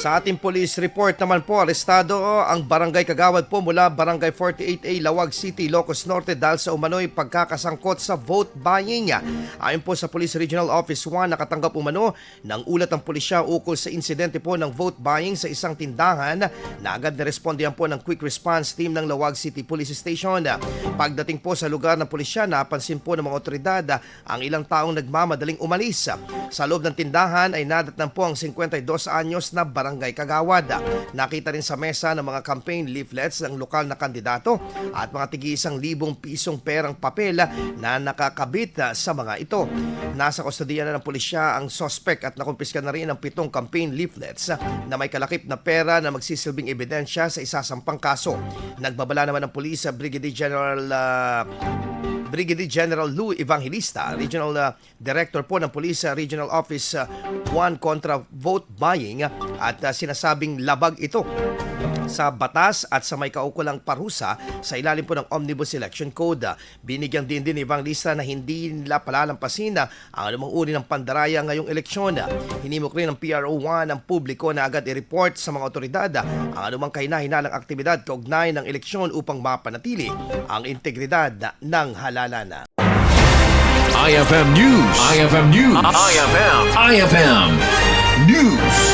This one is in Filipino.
Sa ating police report naman po, arestado ang barangay Kagawad po mula barangay 48A Lawag City, Locos Norte dahil sa umano'y pagkakasangkot sa vote buying. Ayon po sa Police Regional Office 1, nakatanggap umano ng ulat ng pulisya ukol sa insidente po ng vote buying sa isang tindahan na agad narespondihan po ng quick response team ng Lawag City Police Station. Pagdating po sa lugar ng pulisya, napansin po ng mga otoridad ang ilang taong nagmamadaling umalis. Sa loob ng tindahan ay nadatnan po ang 52 anyos na barangay Kagawad. Nakita rin sa mesa ng mga campaign leaflets ng lokal na kandidato at mga tigi isang libong pisong perang papel na nakakabit sa mga ito. Nasa kustodiya na ng pulisya ang suspect at nakumpiska na rin ang pitong campaign leaflets na may kalakip na pera na magsisilbing ebidensya sa isasampang kaso. Nagbabala naman ng pulis sa Brigadier General ah, Brigadier General Lou Evangelista, Regional uh, Director po ng Police uh, Regional Office uh, 1 kontra vote buying uh, at uh, sinasabing labag ito sa batas at sa may kaukulang parusa sa ilalim po ng Omnibus Election Code. Binigyan din din ni Evangelista na hindi nila palalampasin na ang anumang uri ng pandaraya ngayong eleksyon. Hinimok rin ng PRO1 ang publiko na agad i-report sa mga otoridad ang anumang kahina-hinalang aktibidad kaugnay ng eleksyon upang mapanatili ang integridad ng halalan. IFM News. IFM News. IFM. IFM News.